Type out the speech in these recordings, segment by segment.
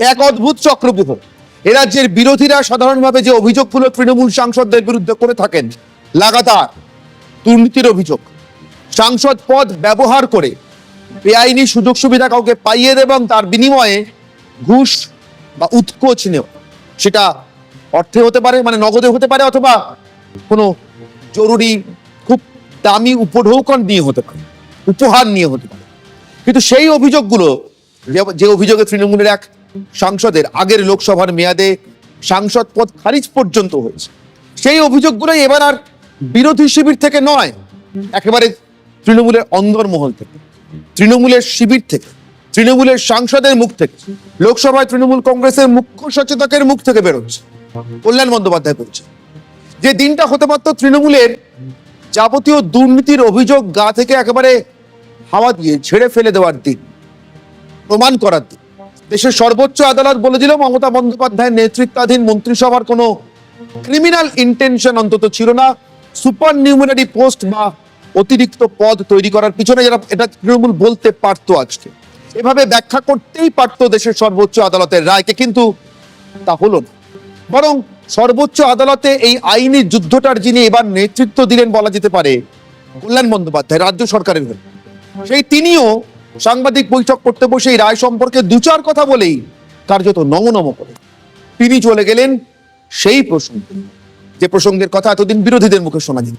এক অদ্ভুত চক্রব্যূহ এ রাজ্যের বিরোধীরা সাধারণভাবে যে অভিযোগগুলো তৃণমূল সাংসদদের বিরুদ্ধে করে থাকেন, লাগাতার দুর্নীতির অভিযোগ। সাংসদ পদ ব্যবহার করে বেআইনি সুযোগ সুবিধা কাউকে পাইয়ে দেবে এবং তার বিনিময়ে ঘুষ বা উৎকোচ নেওয়া। সেটা অর্থে হতে পারে মানে নগদে হতে পারে অথবা কোনো জরুরি, খুব দামি উপঢৌকন নিয়ে হতে পারে, উপহার নিয়ে হতে পারে। কিন্তু সেই অভিযোগগুলো, যে অভিযোগে তৃণমূলের এক সাংসদের আগের লোকসভার মেয়াদে সাংসদ পদ খারিজ পর্যন্ত হয়েছে। সেই অভিযোগগুলোই এবার আর বিরোধী শিবির থেকে নয়, একেবারে তৃণমূলের অন্দরমহল থেকে, তৃণমূলের শিবির থেকে, তৃণমূলের সাংসদের মুখ থেকে, লোকসভায় তৃণমূল কংগ্রেসের মুখ্য সচেতকের মুখ থেকে বেরোচ্ছে, কল্যাণ বন্দ্যোপাধ্যায় বলছে। যে দিনটা হতে পারত তৃণমূলের যাবতীয় দুর্নীতির অভিযোগ গা থেকে একেবারে হাওয়া দিয়ে ছেড়ে ফেলে দেওয়ার দিন, প্রমাণ করার দিন। দেশের সর্বোচ্চ আদালত বলে দিল মমতা বন্দ্যোপাধ্যায়ের নেতৃত্বাধীন মন্ত্রিসভার কোনো ক্রিমিনাল ইন্টেনশন অন্তত ছিল না। সুপার নিউমিনারি পোস্ট বা অতিরিক্ত পদ তৈরি করার পিছনে যারা এটা তৃণমূল বলতে পারতো আজকে। এভাবে ব্যাখ্যা করতেই পারতো দেশের সর্বোচ্চ আদালতের রায়কে, কিন্তু তা হলো না। বরং সর্বোচ্চ আদালতে এই আইনি যুদ্ধটার যিনি এবার নেতৃত্ব দিলেন বলা যেতে পারে, কল্যাণ বন্দ্যোপাধ্যায়, রাজ্য সরকারের সেই তিনিও সাংবাদিক বৈঠক করতে বসে এই রায় সম্পর্কে দু চার কথা বলেই কার্যত নমনম করে। তিনি চলে গেলেন সেই প্রসঙ্গে। যে প্রসঙ্গের কথা এতদিন বিরোধীদের মুখে শোনা যেত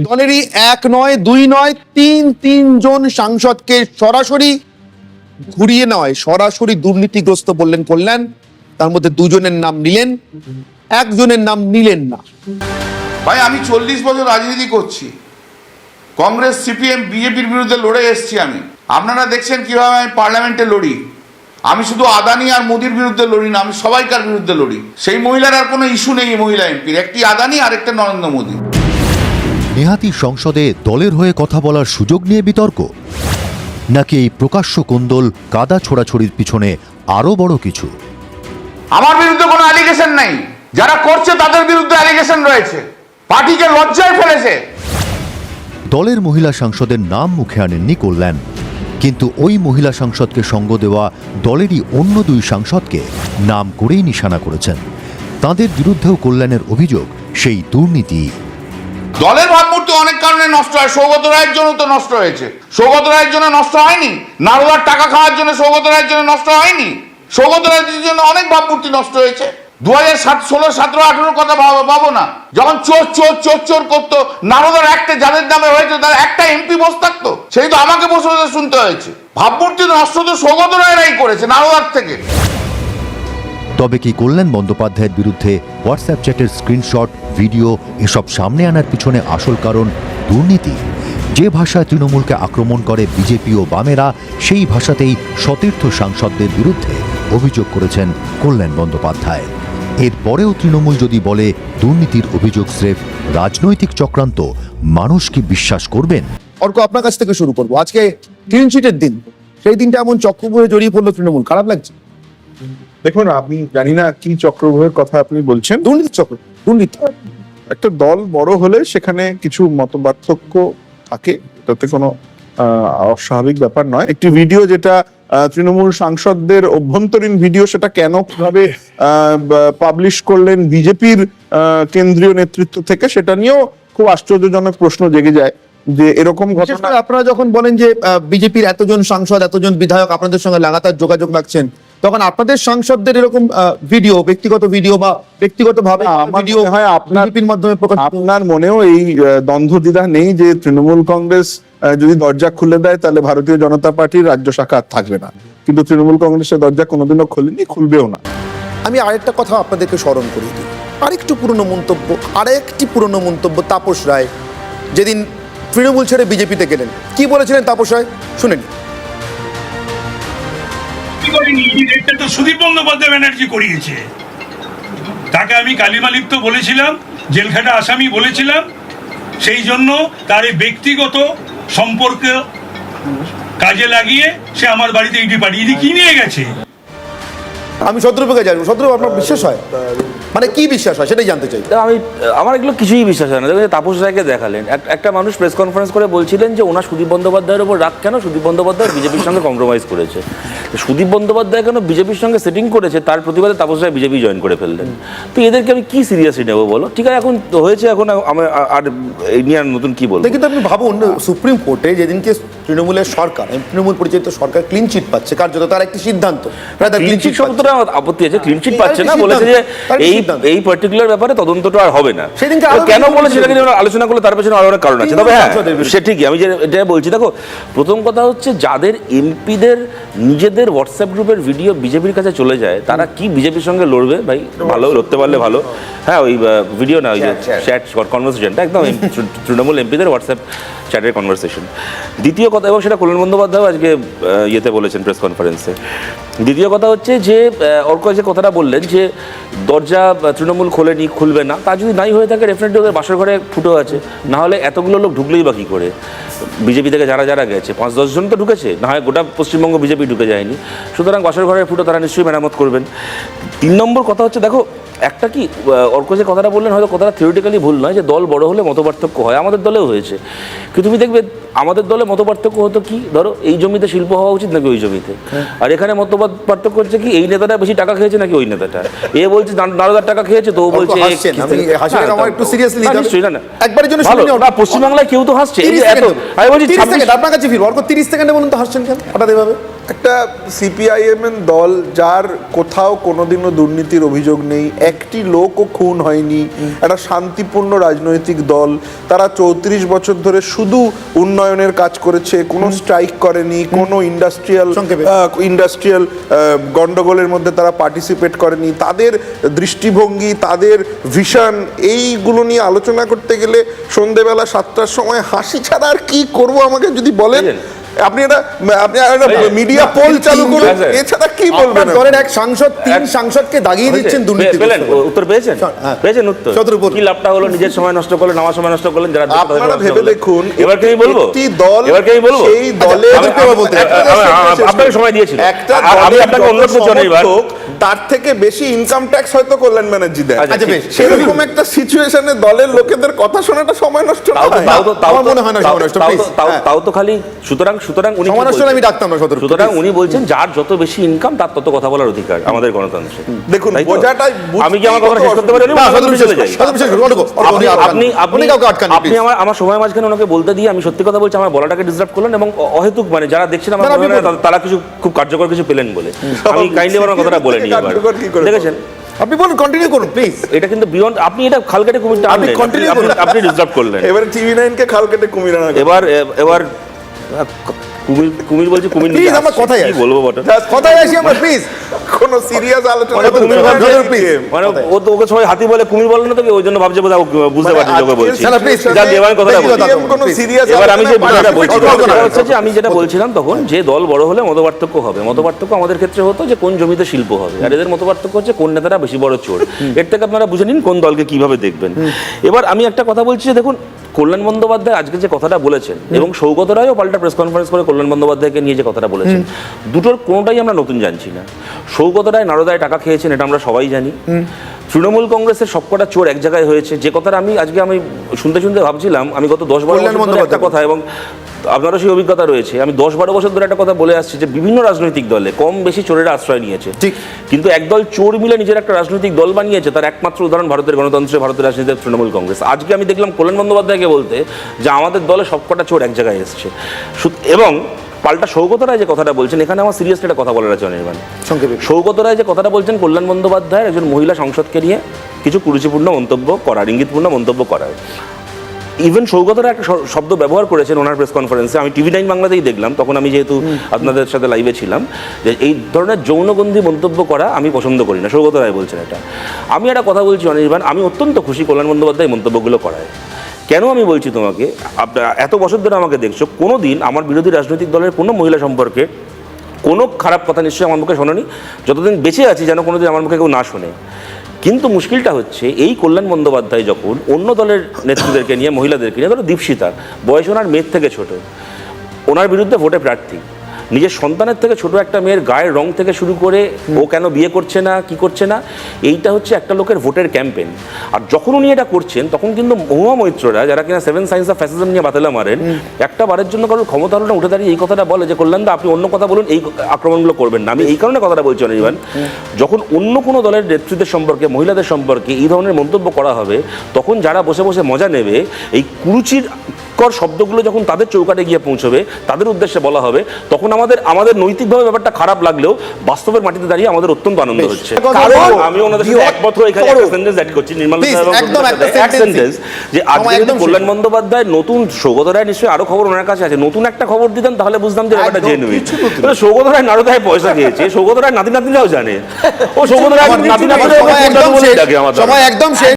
দলেরই এক নয়, দুই নয়, তিন তিনজন সাংসদকে সরাসরি ঘুরিয়ে নয় সরাসরি দুর্নীতিগ্রস্ত বললেন কল্যাণ। তার মধ্যে দুজনের নাম নিলেন, একজনের নাম নিলেন না। ভাই, আমি চল্লিশ বছর রাজনীতি করছি। কংগ্রেস, সিপিএম, বিজেপির বিরুদ্ধে লড়ে এসেছি আমি। আপনারা দেখছেন কীভাবে আমি পার্লামেন্টে লড়ি। আমি শুধু আদানি আর মোদির বিরুদ্ধে লড়ি না আমি সবাইকার বিরুদ্ধে লড়ি। সেই মহিলার আর কোনো ইস্যু নেই মহিলা এমপির একটি আদানি আর একটা নরেন্দ্র মোদী। নেহাতি সংসদে দলের হয়ে কথা বলার সুযোগ নিয়ে বিতর্ক? নাকি এই প্রকাশ্য কোন্দল কাদা ছোড়াছড়ির পিছনে আরও বড় কিছু? আমার বিরুদ্ধে কোনো অ্যালিগেশন নেই। যারা করছে তাদের বিরুদ্ধে অ্যালিগেশন রয়েছে। পার্টিকে লজ্জায় ফেলেছে। দলের মহিলা সাংসদের নাম মুখে আনেননি কল্যাণ। কিন্তু ওই মহিলা সাংসদকে সঙ্গ দেওয়া দলেরই অন্য দুই সাংসদকে নাম করেই নিশানা করেছেন। তাদের বিরুদ্ধেও কল্যাণের অভিযোগ, সেই দুর্নীতি। দলের ভাবমূর্তি অনেক কারণে নষ্ট হয়। সৌগত রায়ের জন্য তো নষ্ট হয়েছে। সৌগত রায়ের জন্য নষ্ট হয়নি। নারদার টাকা খাওয়ার জন্য সৌগত রায়ের জন্য নষ্ট হয়নি। সৌগত রায়ের জন্য অনেক ভাবমূর্তি নষ্ট হয়েছে। দু হাজার সাত, ষোলো, সতেরো, আঠেরোর কথা ভাবো না। যখন চোর চোর চোর চোর করতো, নারদার একটা যাদের নামে হয়েছে, তার একটা এমপি বসে থাকতো। সেই তো আমাকে বসে শুনতে হয়েছে। ভাবমূর্তি নষ্ট তো রায়েরাই করেছে, নারদার থেকে। তবে কি কল্যাণ বন্দ্যোপাধ্যায়ের বিরুদ্ধে হোয়াটসঅ্যাপ চ্যাটের স্ক্রিনশট, ভিডিও, এসব সামনে আনার পিছনে আসল কারণ দুর্নীতি। যে ভাষায় তৃণমূলকে আক্রমণ করে বিজেপি ও বামেরা, সেই ভাষাতেই সতীর্থ সাংসদদের বিরুদ্ধে অভিযোগ করেছেন কল্যাণ বন্দ্যোপাধ্যায়। এরপরেও তৃণমূল যদি বলে দুর্নীতির অভিযোগ স্রেফ রাজনৈতিক চক্রান্ত মানুষ কি বিশ্বাস করবেন? অর্ক আপনার কাছ থেকে শুরু করব। আজকে ক্লিন চিটের দিন। সেই দিনটা এমন চক্রবুহে জড়িয়ে পড়ল তৃণমূল। খারাপ লাগছে? দেখুন আমি জানি না কি চক্রব্যূহের কথা আপনি বলছেন। দুর্নীতি চক্র দুর্নীতি। একটা দল বড় হলে সেখানে কিছু মতপার্থক্য থাকে। তাতে কোনো অস্বাভাবিক ব্যাপার নয়। একটি ভিডিও যেটা তৃণমূল সাংসদদের অভ্যন্তরীণ ভিডিও সেটা কেন কীভাবে পাবলিশ করলেন বিজেপির কেন্দ্রীয় নেতৃত্ব থেকে সেটা নিয়েও খুব আশ্চর্যজনক প্রশ্ন জেগে যায় যে এরকম ঘটনা আপনারা যখন বলেন যে বিজেপির এতজন সাংসদ এতজন বিধায়ক আপনাদের সঙ্গে লাগাতার যোগাযোগ রাখছেন তখন আপনাদের সাংসদদের এরকম ভিডিও ব্যক্তিগত ভিডিও বা ব্যক্তিগত ভাবে না, ভিডিও হয় আপনার- মাধ্যমে আপনার মনেও এই দ্বন্দ্ব দ্বিধা নেই যে তৃণমূল কংগ্রেস যদি দরজা খুলে দেয় তাহলে ভারতীয় জনতা পার্টির রাজ্য শাখা আর থাকবে না। কিন্তু তৃণমূল কংগ্রেসের দরজা কোনোদিনও খোলেনি খুলবেও না। আমি আরেকটা কথা আপনাদেরকে স্মরণ করিয়ে দিই। আরেকটু পুরনো মন্তব্য আরেকটি পুরনো মন্তব্য তাপস রায় যেদিন তৃণমূল ছেড়ে বিজেপিতে গেলেন। কি বলেছিলেন তাপস রায়? শুনে নিন। সুদীপ বন্দ্যোপাধ্যায় ব্যানার্জি করিয়েছে। তাকে আমি কালিমালিপ্ত বলেছিলাম জেলখাটা আসামি বলেছিলাম। সেই জন্য তার এই ব্যক্তিগত সম্পর্ক কাজে লাগিয়ে সে আমার বাড়িতে ইডি পাঠিয়ে দিয়ে কি নিয়ে গেছে? আমি শত্রুপকে জানি শত্রু আপনার বিশ্বাস হয়? মানে কি বিশ্বাস হয় সেটাই জানতে চাই। তা আমি আমার এগুলো কিছুই বিশ্বাস হয় না। দেখুন তাপস রায়কে দেখালেন একটা মানুষ প্রেস কনফারেন্স করে বলছিলেন যে ওনার সুদীপ বন্দ্যোপাধ্যায়ের উপর রাগ কেন? সুদীপ বন্দ্যোপাধ্যায় বিজেপির সঙ্গে কম্প্রোমাইজ করেছে। সুদীপ বন্দ্যোপাধ্যায় কেন বিজেপির সঙ্গে সেটিং করেছে? তার প্রতিবাদে তাপস রায় বিজেপি জয়েন করে ফেললেন। তো এদেরকে আমি কি সিরিয়াসলি নেব বলো? ঠিক আছে এখন হয়েছে এখন আমার আর এই নিয়ে আর নতুন কি বলব? কিন্তু আপনি ভাবুন সুপ্রিম কোর্টে যেদিনকে তৃণমূলের সরকার তৃণমূল পরিচালিত সরকার ক্লিন চিট পাচ্ছে কার্যত তার একটি সিদ্ধান্ত। ক্লিন চিট শব্দটা আপত্তি আছে ক্লিন চিট পাচ্ছে না বলেছে যে এই সিদ্ধান্ত? এই পার্টিকুলার ব্যাপারে তদন্তটা আর হবে না। সেদিনকে কেন বলে বলেছিল। সেটাকে আলোচনা করলে তার পেছনে আরও অনেক কারণ আছে। তবে হ্যাঁ সে ঠিকই আমি যে এটা বলছি দেখো প্রথম কথা হচ্ছে যাদের এমপিদের নিজেদের হোয়াটসঅ্যাপ গ্রুপের ভিডিও বিজেপির কাছে চলে যায় তারা কি বিজেপির সঙ্গে লড়বে? ভাই ভালো লড়তে পারলে ভালো। হ্যাঁ ওই ভিডিও না ওই যে চ্যাট কনভারসেশনটা একদম তৃণমূল এমপিদের হোয়াটসঅ্যাপ চ্যাটের কনভারসেশন দ্বিতীয় কথা এবং সেটা কল্যাণ বন্দ্যোপাধ্যায় আজকে ইয়েতে বলেছেন প্রেস কনফারেন্সে দ্বিতীয় কথা হচ্ছে যে অর্ক যে কথাটা বললেন যে, দরজা তৃণমূল খোলেনি খুলবে না, তা যদি নাই হয়ে থাকে ডেফিনেটলি ওদের বাসর ঘরে ফুটো আছে। না হলে এতগুলো লোক ঢুকলেই বা কী করে? বিজেপি থেকে যারা যারা গেছে, পাঁচ দশজন তো ঢুকেছে, না হয় গোটা পশ্চিমবঙ্গ বিজেপি ঢুকে যায়নি। সুতরাং বাসার ঘরের ফুটো তারা নিশ্চয়ই মেরামত করবেন। তিন নম্বর কথা হচ্ছে, দেখো একটা কি অর্ক যে কথাটা বললেন হয়তো কথাটা থিওরিটিক্যালি ভুল নয় যে দল বড় হলে মতপার্থক্য হয়। আমাদের দলেও হয়েছে। কিন্তু তুমি দেখবে আমাদের দলে মতপার্থক্য হতো কি? ধরো এই জমিতে শিল্প হওয়া উচিত নাকি ওই জমিতে? আর এখানে মতপাত পার্থক্য হচ্ছে কি এই নেতাটা বেশি টাকা খেয়েছে নাকি ওই নেতাটা? এ বলছে দারোগার টাকা খেয়েছে তো ও বলছে হ্যাঁ, একটু। একবারের জন্য পশ্চিমবাংলায় কেউ তো হাসছে। এই 30 যে এত সেকেন্ড আমি বলছি 30 ছাব্বিশ- সেকেন্ড আপনার কাছে ফিরবো। অর্ক 30 সেকেন্ডে বলুন তো হাসছেন কেন? হঠাৎ এভাবে? একটা সিপিআইএম এর দল যার কোথাও কোনোদিনও দুর্নীতির অভিযোগ নেই একটি লোকও খুন হয়নি একটা শান্তিপূর্ণ রাজনৈতিক দল তারা চৌত্রিশ বছর ধরে শুধু উন্নয়নের কাজ করেছে কোনো স্ট্রাইক করেনি কোনো ইন্ডাস্ট্রিয়াল ইন্ডাস্ট্রিয়াল গন্ডগোলের মধ্যে তারা পার্টিসিপেট করেনি। তাদের দৃষ্টিভঙ্গি তাদের ভিশন এইগুলো নিয়ে আলোচনা করতে গেলে সন্ধেবেলা সাতটার সময় হাসি ছাড়া আর কি করব আমাকে যদি বলেন? আপনি এটা আপনি একটা মিডিয়া পোল চালু করুন এছাড়া কি বলবেন? ধরেন এক সাংসদ তিন সাংসদকে দাগিয়ে দিচ্ছেন দুর্নীতি পেলেন উত্তর পেয়েছেন? হ্যাঁ। পেয়েছেন উত্তর? কি লাভটা হলো? নিজের সময় নষ্ট করলেন আমার সময় নষ্ট করলেন যারা আপনারা ভেবে দেখুন এবার কি বলব একটি দল এবার কি বলব? সেই একটা আমি- শেষ আমি- আপনাকে সময় দিয়েছিল একটা আমি আপনাকে অনুরোধ করছি সমর্থক, তার থেকে বেশি ইনকাম ট্যাক্স হয়তো কল্যাণ ব্যানার্জি দেয়। আচ্ছা, আচ্ছা সেরকম একটা সিচুয়েশনে দলের লোকেদের কথা শোনাটা সময় নষ্ট তাও আমার মনে হয় না সময় নষ্ট, তাও তো- তাও- হ্যাঁ। তাও তো খালি সুতরাং সুতরাং উনি সময় নষ্ট আমি ডাকতাম না সদর সুতরাং উনি বলছেন যার যত বেশি ইনকাম তার তত কথা বলার অধিকার আমাদের গণতন্ত্রে। দেখুন, বোঝাটাই আমি কি আমার কথা শেষ করতে পারি? আপনি আপনি আপনি কাউকে আটকান আপনি আমার আমার সময় মাঝখানে ওনাকে বলতে দিয়ে আমি সত্যি কথা বলছি আমার বলাটাকে ডিস্টার্ব করলেন এবং অহেতুক মানে যারা দেখছেন আমার। তারা কিছু খুব কার্যকর কিছু পেলেন বলে। আমি কাইন্ডলি আমার কথাটা বলে নিই দেখেছেন? আপনি বলুন কন্টিনিউ করুন প্লিজ এটা কিন্তু বিয়ন্ড আপনি এটা খালকাটে কুমির আপনি কন্টিনিউ করুন। আপনি ডিস্টার্ব করলেন। এবারে টিভি নাইনকে খাল কেটে কুমির আনা। এবার এবার কুমির কুমির বলছে কুমির প্লিজ আমার। কথাই কি বলব বটে? কথাই আসি আমরা প্লিজ কোন সিরিয়াস আলোচনা মানে। মানে ও তো ওকে সবাই হাতি বলে কুমির বলে না তোকে ওই জন্য ভাবছে বোধহয় বুঝতে মানে পারছি তোকে বলছি। আমি কথাটা বলছি। এবার আমি যে বিষয়টা বলছি হচ্ছে যে আমি যেটা বলছিলাম তখন যে দল বড় হলে মতপার্থক্য হবে। মতপার্থক্য আমাদের ক্ষেত্রে হতো যে কোন জমিতে শিল্প হবে। আর এদের মতপার্থক্য হচ্ছে কোন নেতারা বেশি বড় চোর। এর থেকে আপনারা বুঝে নিন কোন দলকে কীভাবে দেখবেন। এবার আমি একটা কথা বলছি যে দেখুন কল্যাণ বন্দ্যোপাধ্যায় আজকে যে কথাটা বলেছেন এবং সৌগত রায়ও পাল্টা প্রেস কনফারেন্স করে কল্যাণ বন্দ্যোপাধ্যায়কে নিয়ে যে কথাটা বলেছেন দুটোর কোনোটাই আমরা নতুন জানছি না। সৌগত রায় নারদায় টাকা খেয়েছেন এটা আমরা সবাই জানি। তৃণমূল কংগ্রেসের সবকটা চোর এক জায়গায় হয়েছে। যে কথাটা আমি আজকে আমি শুনতে শুনতে ভাবছিলাম আমি গত দশ বারো বছর ধরে একটা কথা এবং আপনারও সেই অভিজ্ঞতা রয়েছে। আমি দশ বারো বছর ধরে একটা কথা বলে আসছি যে বিভিন্ন রাজনৈতিক দলে কম বেশি চোরেরা আশ্রয় নিয়েছে। ঠিক। কিন্তু একদল চোর মিলে নিজের একটা রাজনৈতিক দল বানিয়েছে তার একমাত্র উদাহরণ ভারতের গণতন্ত্রে ভারতের রাজনীতিতে তৃণমূল কংগ্রেস। আজকে আমি দেখলাম কল্যাণ বন্দ্যোপাধ্যায়কে বলতে যে আমাদের দলে সবকটা চোর এক জায়গায় এসছে। এবং পাল্টা সৌগত রায় যে কথাটা বলছেন এখানে আমার সিরিয়াসলি একটা কথা বলার আছে অনির্বাণ। সংক্ষেপে। সৌগত রায় যে কথাটা বলছেন কল্যাণ বন্দ্যোপাধ্যায় একজন মহিলা সংসদকে নিয়ে কিছু কুরুচিপূর্ণ মন্তব্য করার ইঙ্গিতপূর্ণ মন্তব্য করার। ইভেন সৌগতরা একটা শব্দ ব্যবহার করেছেন ওনার প্রেস কনফারেন্সে আমি টিভি নাইন বাংলাতেই দেখলাম তখন আমি যেহেতু আপনাদের সাথে লাইভে ছিলাম যে এই ধরনের যৌনগন্ধি মন্তব্য করা আমি পছন্দ করি না সৌগত রায় বলছেন এটা। আমি একটা কথা বলছি অনির্বাণ আমি অত্যন্ত খুশি কল্যাণ বন্দ্যোপাধ্যায় এই মন্তব্যগুলো করায়। কেন আমি বলছি তোমাকে? আপনার এত বছর ধরে আমাকে দেখছ কোনো দিন আমার বিরোধী রাজনৈতিক দলের কোনো মহিলা সম্পর্কে কোনো খারাপ কথা নিশ্চয়ই আমার মুখে শোনেনি? যতদিন বেঁচে আছি যেন কোনো দিন আমার মুখে কেউ না শোনে। কিন্তু মুশকিলটা হচ্ছে, এই কল্যাণ বন্দ্যোপাধ্যায় যখন অন্য দলের নেত্রীদেরকে নিয়ে, মহিলাদেরকে নিয়ে, ধরো দীপশিতা, বয়স ওনার মেয়ের থেকে ছোট, ওনার বিরুদ্ধে ভোটে প্রার্থী নিজের সন্তানের থেকে ছোট একটা মেয়ের গায়ের রং থেকে শুরু করে ও কেন বিয়ে করছে না কি করছে না এইটা হচ্ছে একটা লোকের ভোটের ক্যাম্পেন আর যখন উনি এটা করছেন তখন কিন্তু মহুয়া মৈত্ররা যারা কিনা সেভেন সায়েন্স অফ ফ্যাসিজম নিয়ে বাতিলা মারেন একটা বারের জন্য কারোর ক্ষমতা হলো না উঠে দাঁড়িয়ে এই কথাটা বলে যে কল্যাণ দা আপনি অন্য কথা বলুন এই আক্রমণগুলো করবেন না। আমি এই কারণে কথাটা বলছি অনির্বাণ। যখন অন্য কোনো দলের নেতৃত্বের সম্পর্কে মহিলাদের সম্পর্কে এই ধরনের মন্তব্য করা হবে তখন যারা বসে বসে মজা নেবে এই কুরুচির কর শব্দগুলো যখন তাদের চৌকাটে গিয়ে পৌঁছবে তাদের উদ্দেশ্যে বলা হবে তখন আমাদের আমাদের নৈতিকভাবে ব্যাপারটা খারাপ লাগলেও বাস্তবের মাটিতে দাঁড়িয়ে আমাদের অত্যন্ত আনন্দ হচ্ছে। আমি ওনাদের সাথে একমত এখানে একটা সেন্টেন্স অ্যাড করছি নির্মল এক সেন্টেন্স যে আজকে যদি কল্যাণ বন্দ্যোপাধ্যায় নতুন সৌগত রায় নিশ্চয়ই আরও খবর ওনার কাছে আছে। নতুন একটা খবর দিতেন তাহলে বুঝতাম যে ব্যাপারটা জেনুইন নতুন। সৌগত রায় নারদায় পয়সা খেয়েছে সৌগত রায় নাতি নাতিরাও জানে ও সৌগত রায় নাতি নাতিরা সময় একদম শেষ।